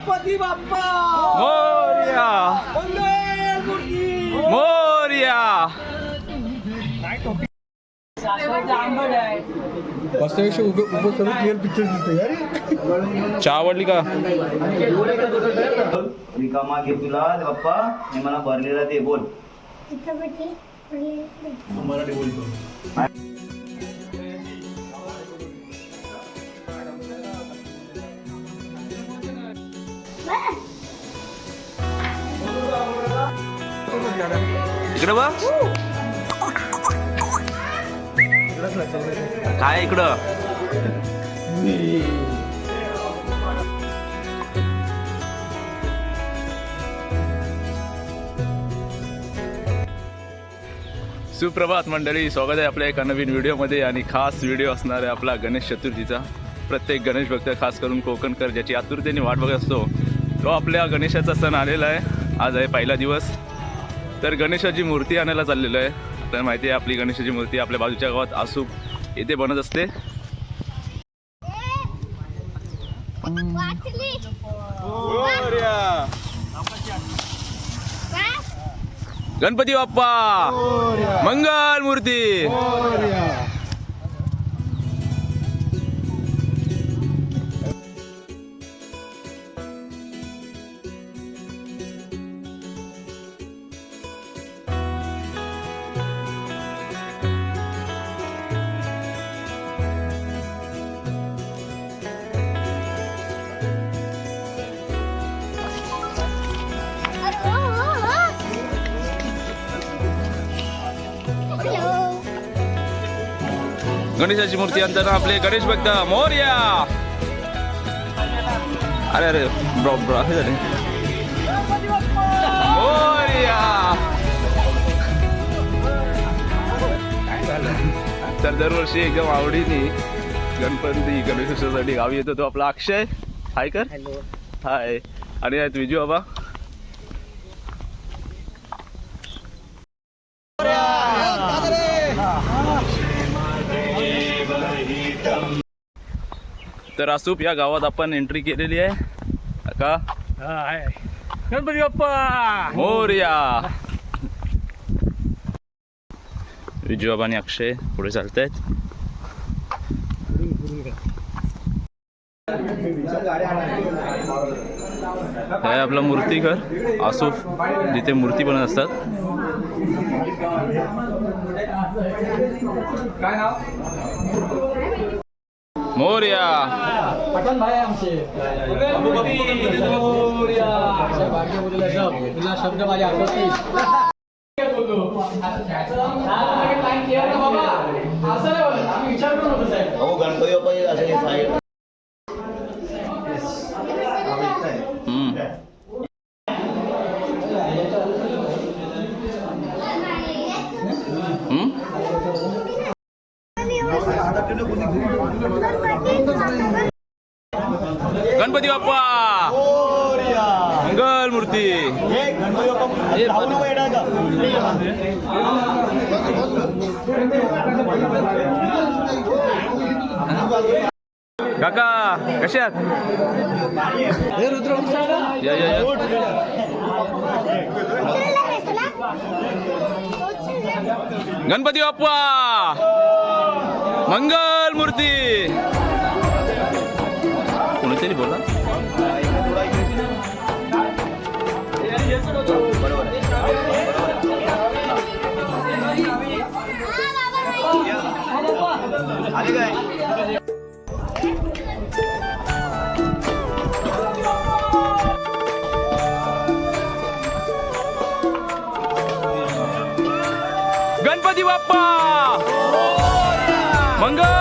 गणपती बाप्पा! मोर्या! मोर्या! वास्तविक उभे उभं सर्व क्लिअर पिक्चर दिसते यार चहा आवडली का? रिकामा घे तुला? बाप्पा हे मला भरलेला ते बोल. मराठी बोलतो. इकडे बघ. काय इकडं? सुप्रभात मंडळी स्वागत आहे आपल्या एका नवीन व्हिडिओमध्ये आणि खास व्हिडिओ असणार आहे आपला गणेश चतुर्थीचा. प्रत्येक गणेश भक्त खास करून कोकणकर ज्याची आतुरतेने वाट बघत असतो तो आपल्या गणेशाचा सण आलेला आहे. आज आहे पहिला दिवस. तर गणेशाची मूर्ती आणायला चाललेलो आहे. तर माहिती आहे आपली गणेशाची मूर्ती आपल्या बाजूच्या गावात आसूक येथे बनत असते. गणपती बाप्पा! मंगल मूर्ती! गणेशाची मूर्ती आणताना आपले गणेश भक्त मोर्या! अरे अरे ब्रॉ ब्रॉ हे झाले. मोर्या! तर दरवर्षी एकदम आवडीने गणपती गणेशोत्सवासाठी गावी येतो तो आपला अक्षय. हाय कर. हाय आणि आहेत विजू बाबा. तर असूप या गावात आपण एंट्री केलेली आहे. का? गणपती बाप्पा! मोर्या! विजू बाबा आणि अक्षय पुढे चालतायत. हे आहे आपला मूर्तीघर आसूफ जिथे मूर्ती बनत असतात. मोर्या तुला शब्द माझ्या आठवतील अहो गणपती बाप्पा हे असं हे साईड हम्म. हम्म? गणपती बाप्पा मंगल मूर्ती गणपती बाप्पा हे राहू नको गणपती बाप्पा! मंगल मूर्ती काका कशात या गणपती बाप्पा! मंगल मूर्ती कोणीतरी बोला. आले काय गणपती बाप्पा! मंगल!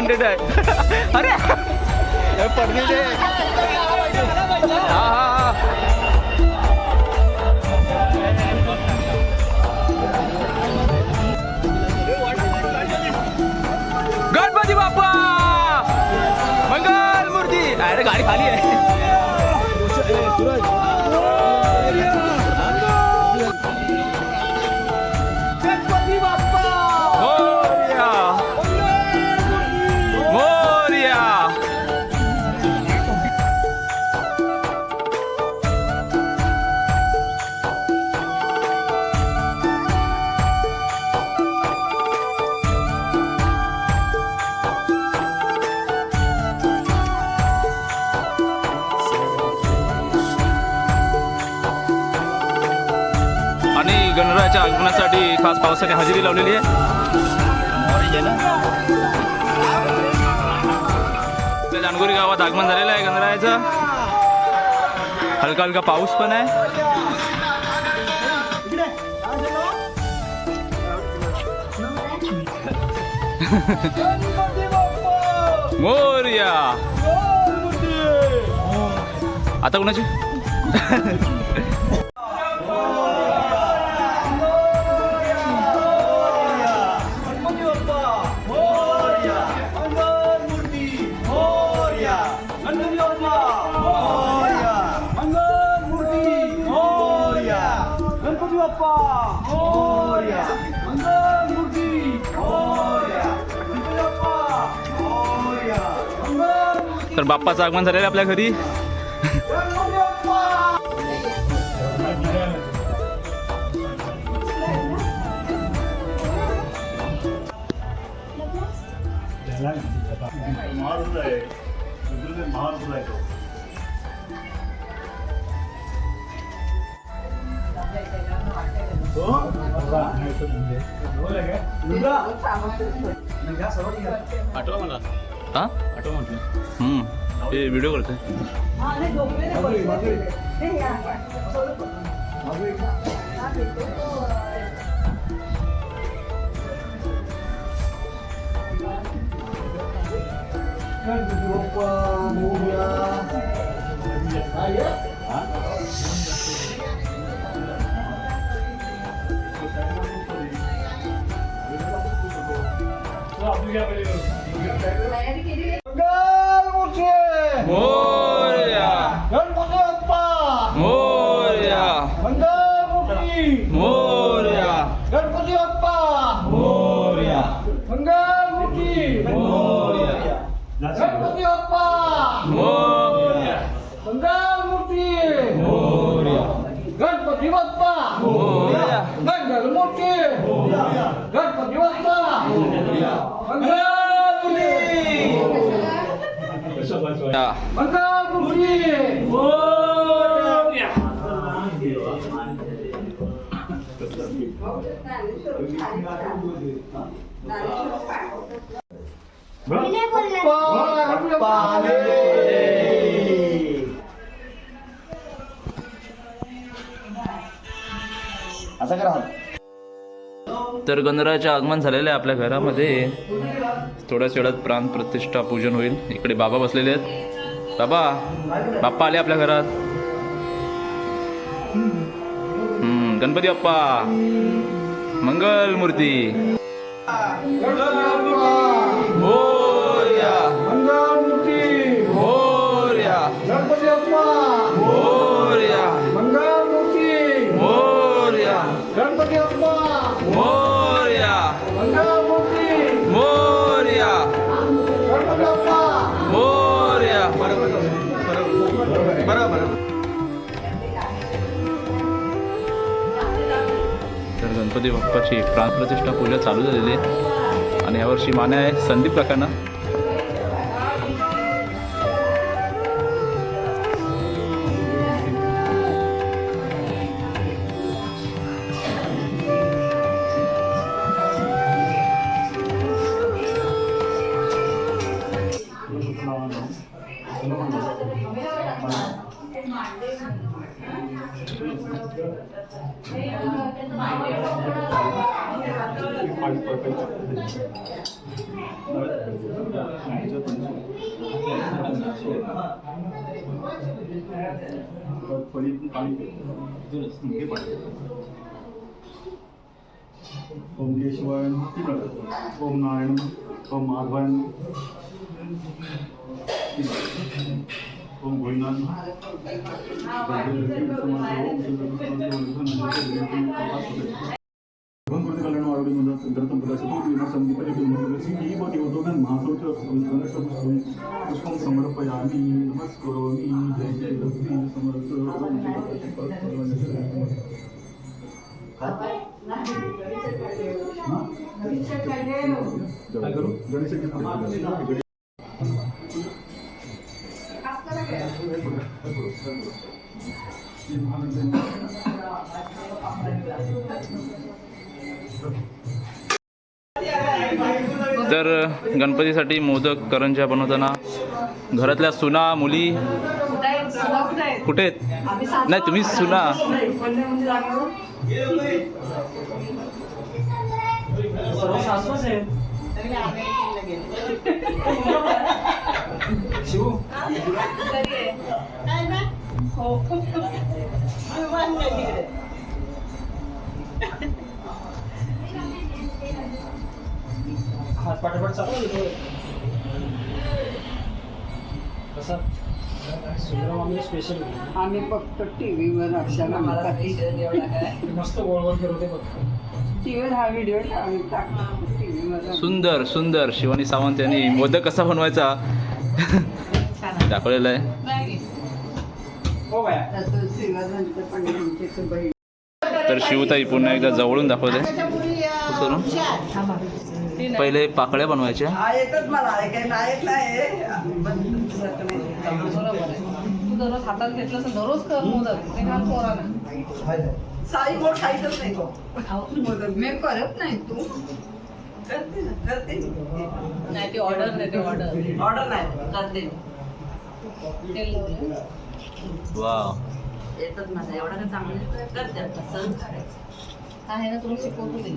कंटेंट आहे. अरे! ते हा हा हा. खास पावसाने हजेरी लावलेली आहे. जानगुरी गावात आगमन झालेलं आहे गणरायाचं हलका हलका पाऊस पण आहे. मोर्या. आता कोणाची? तर बाप्पाचं आगमन झालेलं आहे आपल्या घरी. आठवा मला. महाराष्ट्र आहे महाराष्ट्र आहे तो आठवा मला हा आठवा म्हटलं ते व्हिडिओ करते मंगल मूर्ती मोरया गणपती बाप्पा मोरया मंगल मूर्ती मोरया गणपती बाप्पा मोरया मंगल मूर्ती मोरया गणपती बाप्पा मोरया मंगल मूर्ती मोरया गणपती बाप्पा मोरया मंगल मूर्ती गणपती बाप्पा मंगल मूर्ती या. मंगल मूर्ती विनय बोलला असं करा तर गणरायाचे आगमन झालेलं आहे आपल्या घरामध्ये. थोड्याच वेळात प्राण प्रतिष्ठा पूजन होईल. इकडे बाबा बसलेले आहेत. बाबा बाप्पा आले आपल्या घरात. हम्म, गणपती बाप्पा. मंगल मूर्ती मोरया गणपती बाप्पाची प्राणप्रतिष्ठा पूजा चालू झालेली आहे. आणि यावर्षी मान्य आहे संदीप काकांना. खोलीतून पाणी मुंगे पाणी ओमकेश्वर ओम नारायण ओम माधवन 공부는 പുഷ്പം സമർപ്പയാമി तर गणपतीसाठी मोदक करंज्या बनवताना घरातल्या सुना मुली कुठे आहेत? नाही तुम्ही सुना. हात पाठोपाठ चालू कसा? सुंदरमामी स्पेशल आम्ही फक्त टी व्हीवर अक्षाला मस्त करते हा व्हिडिओ आम्ही टाकतो. टी व्हीवर सुंदर सुंदर. शिवानी सावंत यांनी मोदक कसा बनवायचा? दाखवलेला आहे. तर शिवताई पुन्हा एकदा जवळून दाखवते. करून पहिले पाकळ्या बनवायच्या. येतच मला काय नाही नाही तू दररोज हातात घेतलं दररोज कर मोदक साई खायचंच नाही तो मोदक मी करत नाही. तू करते ना करते नाही. ती ऑर्डर नाही ते ऑर्डर ऑर्डर नाही करते तेल लावलं वा माझा एवढा काय चांगलं करते आता सण करायचं. आहे ना तुला शिकवतो ते.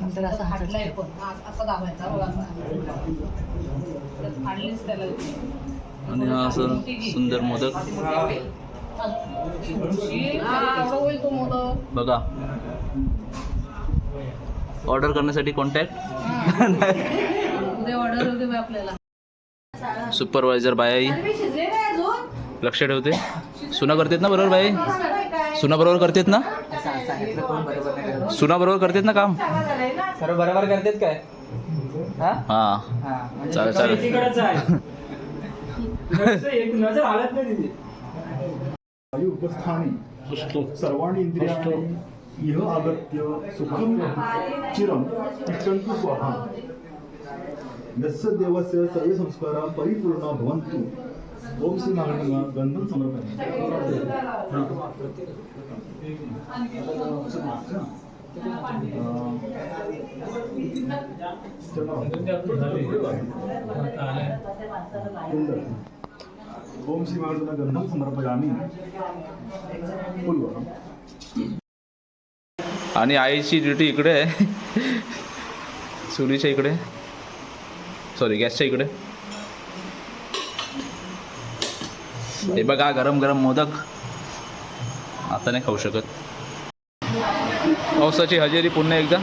नंतर असं हाटलाय पण. हा असं दाबायचा बघ. असा त्यात फाडलीच त्याला. आणि हा असं सुंदर मोदक. एवढं होईल तो मोदक. बघा. ऑर्डर करण्यासाठी कॉन्टॅक्ट उद्या ऑर्डर होते आपल्याला. सुपरवायझर बाई लक्ष ठेवते. सुना करतेत ना बरोबर बाई सुना बरोबर करतेत ना? सुना बरोबर करतेत ना काम? सर्व बरोबर करतात काय? हा? हा. हा म्हणजे चालेल, चालेल. इंद्रियाणि इह आगत्य सुखम चिरम इच्छन्तु स्वाहा. यस्य देवस्य सर्वे संस्कारा परिपूर्णा भवन्तु. ओम श्री नारायण गंधम समर्पयामी ओम श्री महाराजांना गंधम समर्पयामी बोलवा आणि आईची ड्युटी इकडे आहे चुलीच्या इकडे सॉरी गॅसच्या इकडे हे बघा गरम गरम मोदक. आता नाही खाऊ शकत. पावसाची हजेरी पुन्हा एकदा.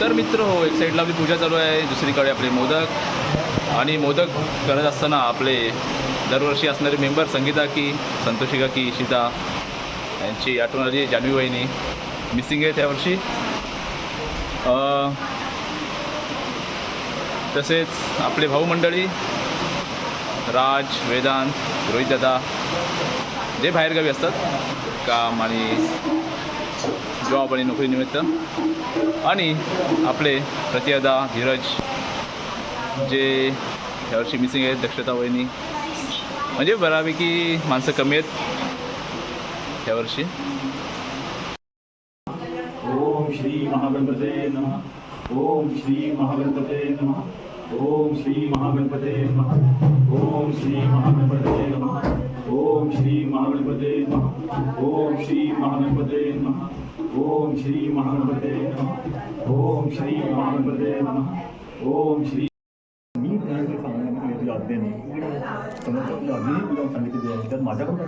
तर मित्र हो एक साईडला आपली पूजा चालू आहे. दुसरीकडे आपले मोदक. आणि मोदक करत असताना आपले दरवर्षी असणारे मेंबर संगीता की संतोषी काकी इशिता यांची आठवण आली जान्हवी वहिनी. मिसिंग आहे त्यावर्षी. तसेच आपले भाऊ मंडळी राज वेदांत रोहित दादा जे बाहेरगावी असतात काम आणि जॉब आणि नोकरीनिमित्त आणि आपले प्रतियादा धीरज जे यावर्षी मिसिंग आहेत दक्षता वहिनी. म्हणजे बऱ्यापैकी माणसं कमी आहेत. यावर्षी ओम श्री महागणपते नमः. ओम श्री महागणपते नमः. ओम श्री महागणपते नमः. ओम श्री महागणपते नमः. ओम श्री महागणपते नमः. ओम श्री महागणपते नमः. ओम श्री महागणपते नमः. ओम श्री महागणपते नमः. ओम श्री आहे त्यात माझ्याकडून काय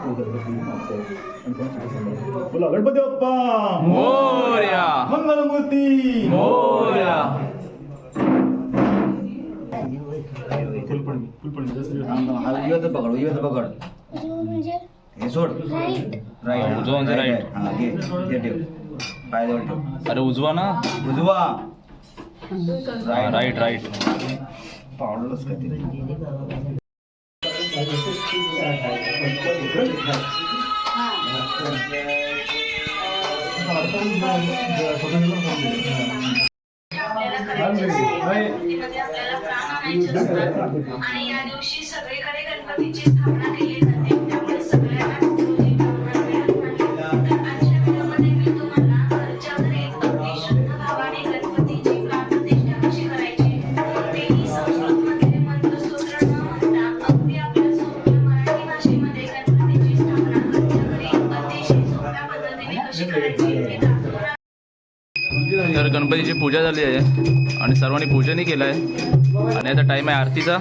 मागतो आणि कोण. बोला गणपती बाप्पा! मोरया! मंगलमूर्ती! मोरया! फुलपणी फुलपणी जसं युवत पकड युवत पकड. म्हणजे हे सोड. राईट राईट उजवा म्हणजे right. हा घे ते ठेव. अरे उजवा ना? उजवा. राईट राईट पावडरच काय ते आणि या दिवशी सगळीकडे गणपतीची स्थापना केली जाते. गणपतीची पूजा झाली आहे. आणि सर्वांनी पूजनही केलं आहे. आणि आता टाईम आहे आरतीचा.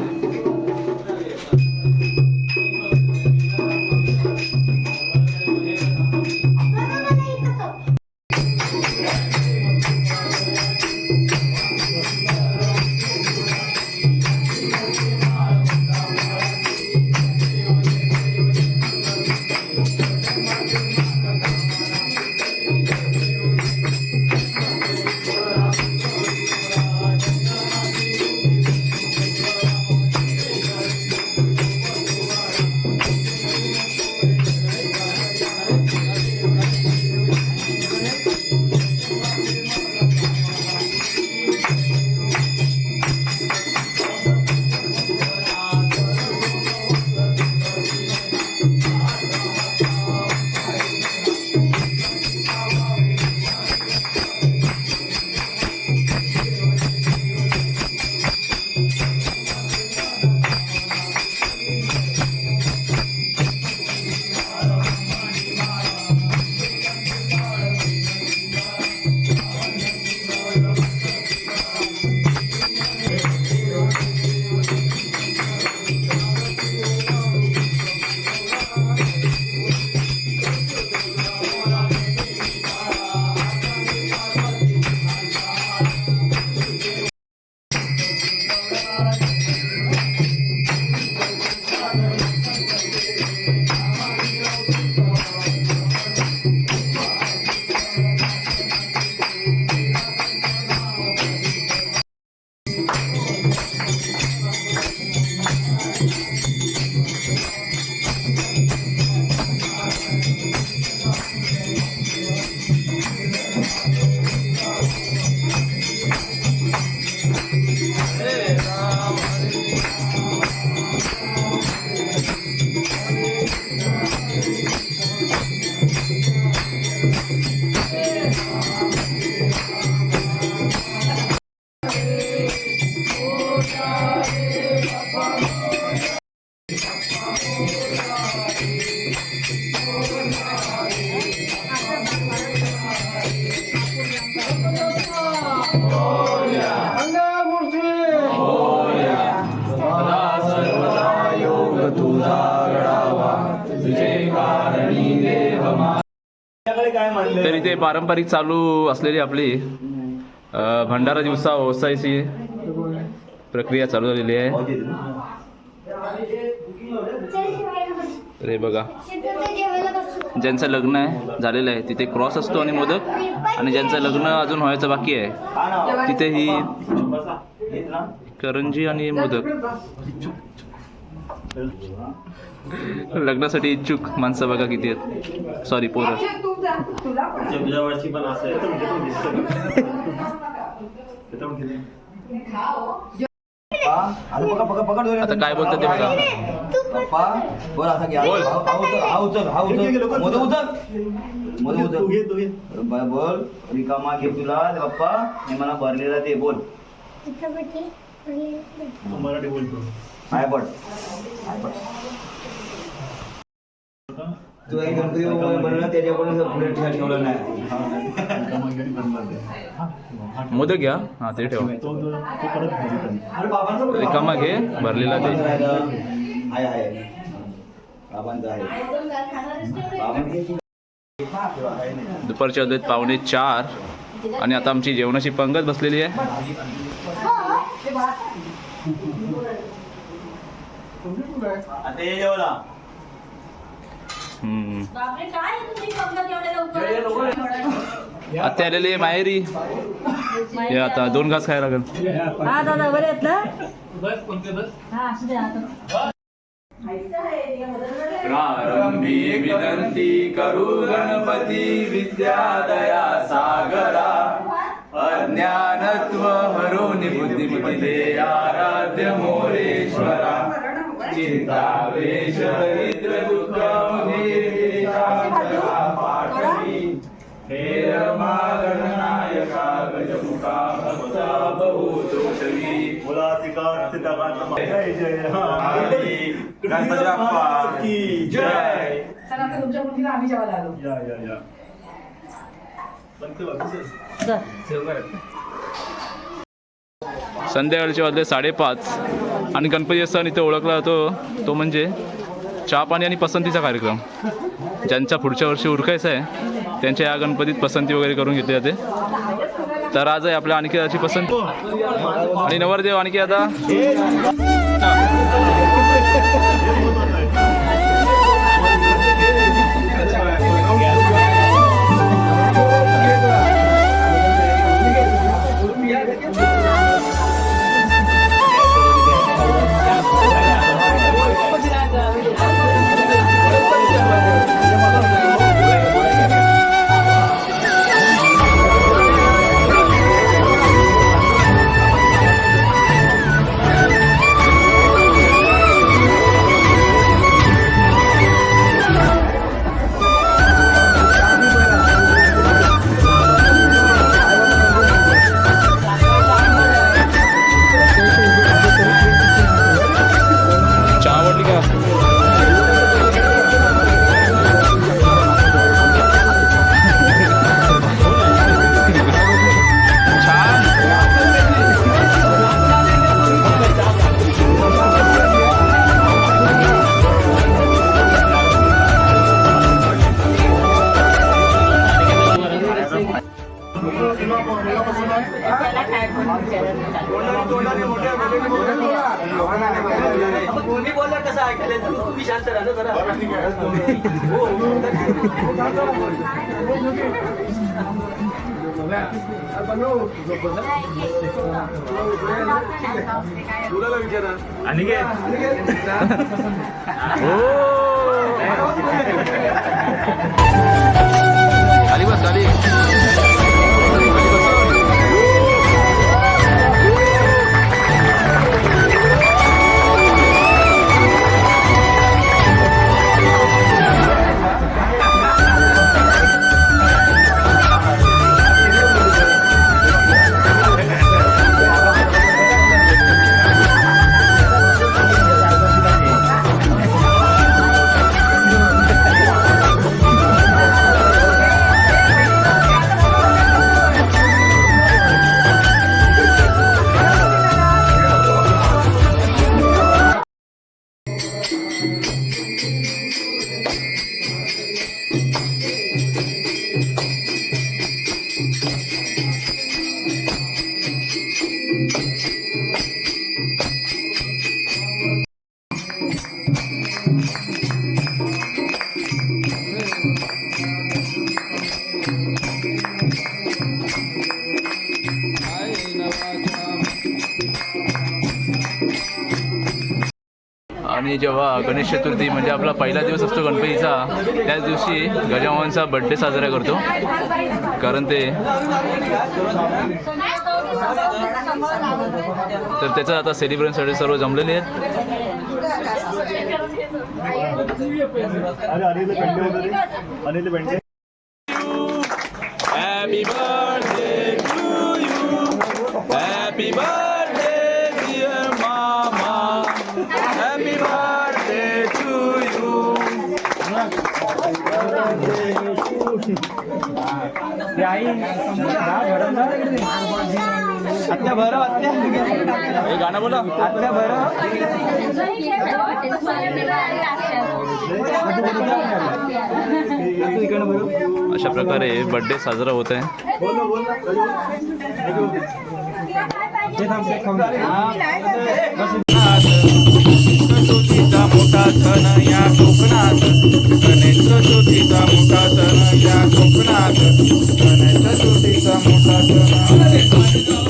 तर इथे पारंपरिक चालू असलेली आपली भंडारा दिवसा व्यवसायाची प्रक्रिया चालू झालेली आहे. अरे बघा. ज्यांचं लग्न आहे झालेलं आहे तिथे क्रॉस असतो आणि मोदक. आणि ज्यांचं लग्न अजून व्हायचं बाकी आहे तिथे ही करंजी आणि मोदक. लग्नासाठी इच्छुक माणसं बघा किती आहेत. सॉरी पोरं. पण आता काय बोलतात ते बघा. बोल आता घ्या बोल हा उचल हा उचल मोदक उचल. मोदक उचल. बोल. रिकामा घे तुला. पप्पा मी मला भरलेला ते बोल. मराठी बोलतो आयपट आयपट तू एक गणपती बनवला त्याच्याकडून पुढे ठे- ठेवलं नाही. मोदक घ्या. हा ते ठेवा. रिकामा घे भरलेला ते. आहे आहे बाबांचं आहे. बाबांचं दुपारचे वाजलेत पावणे चार. आणि आता आमची जेवणाची पंगत बसलेली आहे आता ये जेवला हम्म. बापरे काय तुम्ही पंगत एवढ्या लवकर आत्या आलेली माहेरी. हे आता दोन घास खायला लागेल. हा दादा बरे आहेत ना हा प्रारंभी विनंती करू गणपती विद्यादया सागरा. अज्ञानत्व हरोनि बुद्धिमती दे आराध्य मोरेश्वरा. चिंता वेश दरिद्र तुमच्या मुलीला आम्ही जेवायला आलो या या या संध्याकाळचे वाजले साडेपाच. आणि गणपती सण इथे ओळखला जातो. तो म्हणजे चहा पाणी आणि पसंतीचा कार्यक्रम. ज्यांचा पुढच्या वर्षी उरकायचा आहे त्यांच्या या गणपतीत पसंती वगैरे करून घेतली जाते. तर आज आहे आपल्या आणखी पसंत. आणि नवरदेव आणखी आता आणि घे आणि जेव्हा गणेश चतुर्थी म्हणजे आपला पहिला दिवस असतो गणपतीचा त्याच दिवशी गजामांचा बड्डे साजरा करतो. कारण ते तर त्याचं आता सेलिब्रेशनसाठी सर्व जमलेले आहेत. आत्या बरं आत्या हे गाणं बोला। आत्या बरं तू इकडं बरं अशा प्रकारे बर्थडे साजरा होत आहे मोठा सण या कोकणात गणेश चतुर्थीचा मोठा सण या कोकणात गणेश चतुर्थीचा मोठा सण.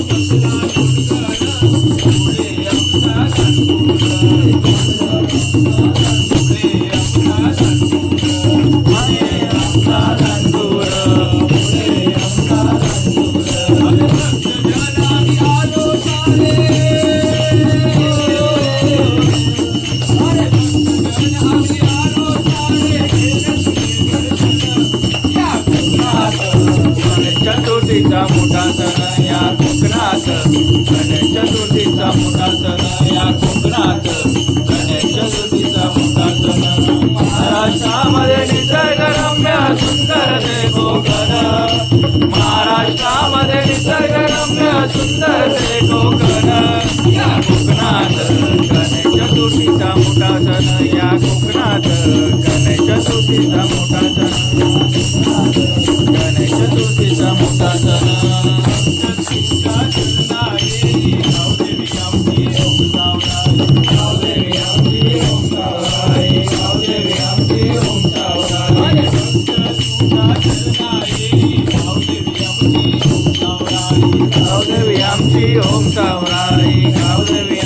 गणेश चतुर्थीचा मोठा सण या कोकणात गणेश चतुर्थीचा मोठा सण महाराष्ट्रामध्ये निसर्गरम्य सुंदर ते कोकण महाराष्ट्रामध्ये निसर्गरम्य सुंदर ते कोकण या कोकणात गणेश चतुर्थीचा मोठा सण या कोकणात. गणेश चतुर्थीचा मोठा सण गणेश चतुर्थीचा मोठा सण आमची ओम सावराई गावदेवी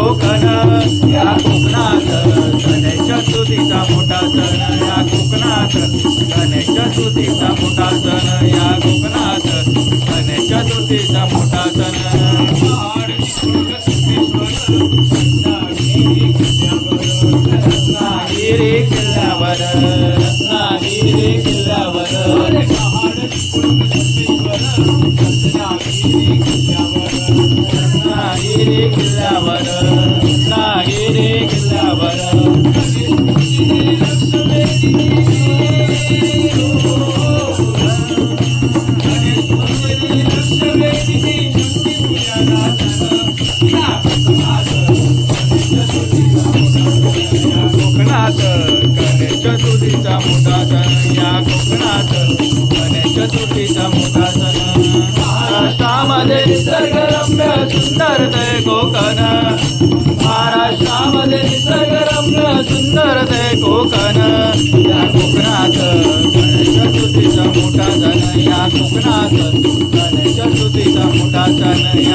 कोकण. या कोकणात गणेश चतुर्थीचा मोठा सण. या कोकणात गणेश चतुर्थीचा मोठा सण. या कोकणात गणेश चतुर्थीचा मोठा सण. रत्नागिरी किल्ल्यावर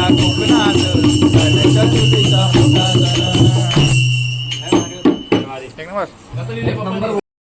कोकणात